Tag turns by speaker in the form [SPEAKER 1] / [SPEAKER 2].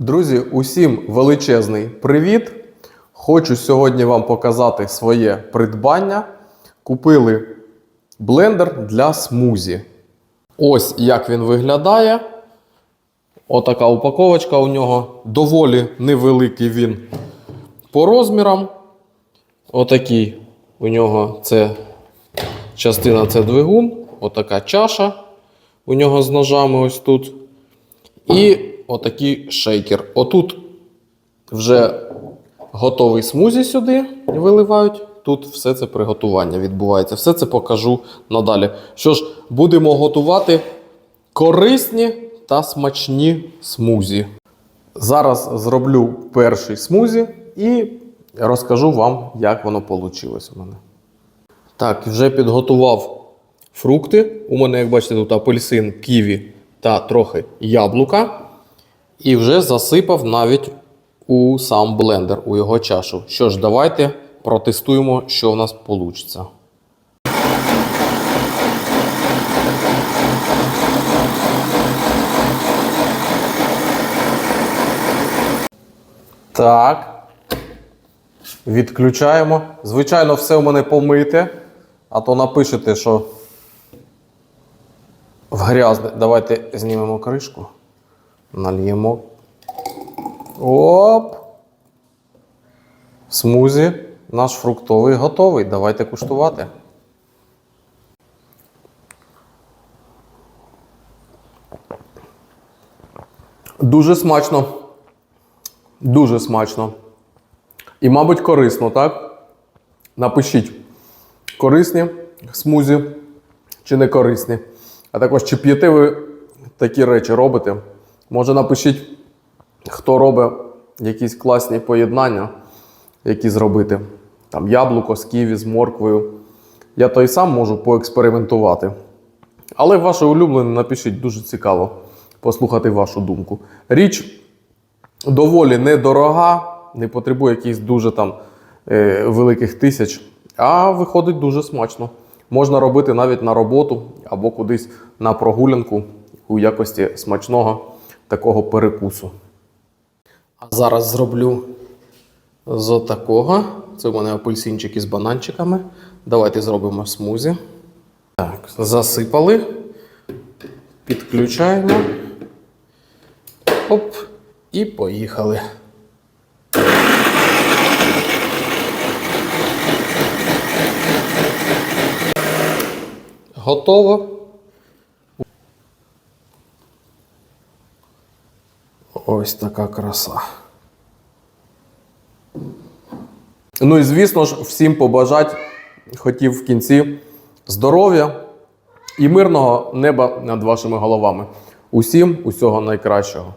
[SPEAKER 1] Друзі, усім величезний привіт! Хочу сьогодні вам показати своє придбання. Купили блендер для смузі. Ось як він виглядає. Отака упаковочка у нього. Доволі невеликий він по розмірам. Отакий у нього це частина це двигун, отака чаша у нього з ножами ось тут. І отакий шейкер. Отут вже готовий смузі сюди виливають. Тут все це приготування відбувається. Все це покажу надалі. Що ж, будемо готувати корисні та смачні смузі. Зараз зроблю перший смузі і розкажу вам, як воно вийшло у мене. Так, вже підготував фрукти. У мене, як бачите, тут апельсин, ківі та трохи яблука. І вже засипав навіть у сам блендер, у його чашу. Що ж, давайте протестуємо, що в нас вийде. Так. Відключаємо. Звичайно, все у мене помите, а то напишете, що в грязне. Давайте знімемо кришку. Нальємо. Оп! Смузі наш фруктовий готовий. Давайте куштувати. Дуже смачно. Дуже смачно. І, мабуть, корисно, так? Напишіть, корисні смузі чи не корисні. А також, чи п'єте ви такі речі робите? Може, напишіть, хто робить якісь класні поєднання, які зробити. Там яблуко з ківі, з морквою. Я то й сам можу поекспериментувати. Але ваше улюблене напишіть дуже цікаво послухати вашу думку. Річ доволі недорога, не потребує якихось дуже там е, великих тисяч, а виходить дуже смачно. Можна робити навіть на роботу або кудись на прогулянку у якості смачного такого перекусу. А зараз зроблю з такого. Це у мене апельсинчики з бананчиками. Давайте зробимо смузі. Так, засипали, підключаємо. Оп, і поїхали. Готово. Ось така краса. Ну і звісно ж, всім побажать хотів в кінці здоров'я і мирного неба над вашими головами. Усім усього найкращого.